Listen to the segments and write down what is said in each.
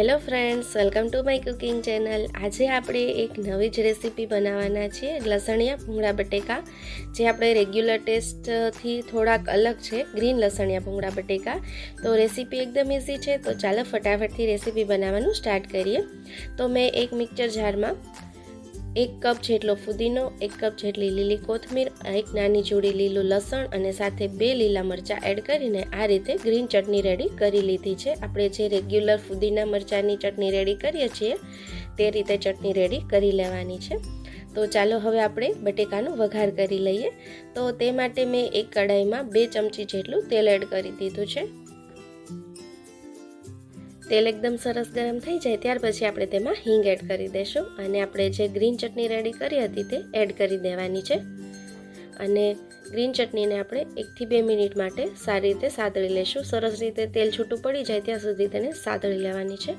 Hello friends, welcome to my cooking channel. આજે આપણે એક નવી જ રેસીપી બનાવવાના છીએ, લસણિયા ભૂંગળા બટેકા, જે આપણે રેગ્યુલર ટેસ્ટથી થોડાક અલગ છે, ગ્રીન લસણિયા ભૂંગળા બટેકા. તો રેસીપી એકદમ ઇઝી છે, તો ચાલો ફટાફટથી રેસીપી બનાવવાનું સ્ટાર્ટ કરીએ. તો મેં એક મિક્સર જારમાં એક કપ જેટલો ફુદીનો, એક કપ જેટલી લીલી કોથમીર, એક નાની જોડી લીલું લસણ અને સાથે બે લીલા મરચાં એડ કરીને આ રીતે ગ્રીન ચટણી રેડી કરી લીધી છે. આપણે જે રેગ્યુલર ફુદીના મરચાંની ચટણી રેડી કરીએ છીએ, તે રીતે ચટણી રેડી કરી લેવાની છે. તો ચાલો હવે આપણે બટેકાનો વઘાર કરી લઈએ. તો તે માટે મેં એક કડાઈમાં બે ચમચી જેટલું તેલ એડ કરી દીધું છે. તેલ એકદમ સરસ ગરમ થઈ જાય ત્યાર પછી આપણે તેમાં હિંગ એડ કરી દઈશું અને આપણે જે ગ્રીન ચટણી રેડી કરી હતી તે એડ કરી દેવાની છે. અને ગ્રીન ચટણીને આપણે એકથી બે મિનિટ માટે સારી રીતે સાતળી લઈશું સરસ રીતે તેલ છૂટું પડી જાય ત્યાં સુધી તેને સાતળી લેવાની છે.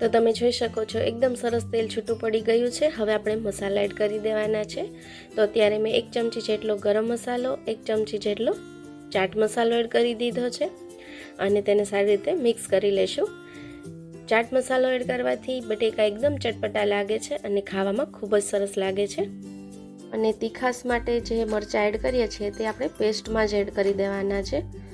તો તમે જોઈ શકો છો, એકદમ સરસ તેલ છૂટું પડી ગયું છે. હવે આપણે મસાલા એડ કરી દેવાના છે. તો અત્યારે મેં એક ચમચી જેટલો ગરમ મસાલો, એક ચમચી જેટલો ચાટ મસાલો એડ કરી દીધો છે. અને તેને સારી રીતે મિક્સ કરી લેશું. ચાટ મસાલો એડ કરવાથી બટેકા એકદમ ચટપટા લાગે છે અને ખાવામાં ખૂબ જ સરસ લાગે છે. અને તીખાસ માટે જે મરચાં એડ કરીએ છીએ તે આપણે પેસ્ટમાં જ એડ કરી દેવાના છે.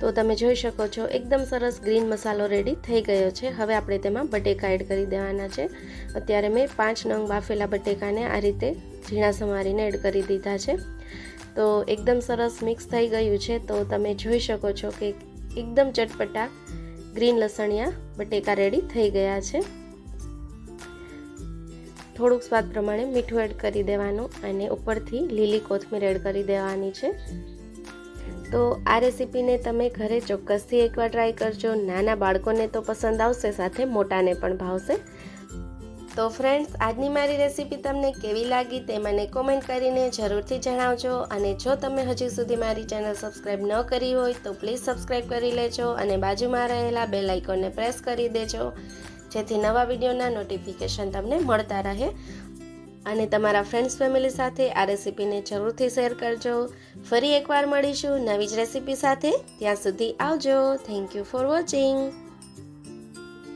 તો તમે જોઈ શકો છો, એકદમ સરસ ગ્રીન મસાલો રેડી થઈ ગયો છે. હવે આપણે તેમાં બટેકા એડ કરી દેવાના છે. અત્યારે મેં પાંચ નંગ બાફેલા બટેકાને આ રીતે ઝીણા સમારીને એડ કરી દીધા છે. તો એકદમ સરસ મિક્સ થઈ ગયું છે. તો તમે જોઈ શકો છો કે એકદમ ચટપટા ગ્રીન લસણિયા બટેકા રેડી થઈ ગયા છે. થોડુંક સ્વાદ પ્રમાણે મીઠું એડ કરી દેવાનું અને ઉપરથી લીલી કોથમીર એડ કરી દેવાની છે. તો આ રેસીપીને તમે ઘરે ચોક્કસથી એકવાર ટ્રાય કરજો. નાના બાળકોને તો પસંદ આવશે, સાથે મોટાને પણ ભાવશે. તો ફ્રેન્ડ્સ, આજની મારી રેસીપી તમને કેવી લાગી તે મને કોમેન્ટ કરીને જરૂરથી જણાવજો. અને જો તમે હજી સુધી મારી ચેનલ સબસ્ક્રાઈબ ન કરી હોય, તો પ્લીઝ સબસ્ક્રાઈબ કરી લેજો અને બાજુમાં રહેલા બે લાઇકોનને પ્રેસ કરી દેજો. જેથી નવા વિડીયોના નોટિફિકેશન તમને મળતા રહે. અને તમારા ફ્રેન્ડ્સ ફેમિલી સાથે આ રેસીપીને જરૂરથી શેર કરજો. ફરી એકવાર મળીશું નવી જ રેસીપી સાથે. ત્યાં સુધી આવજો. Thank you for watching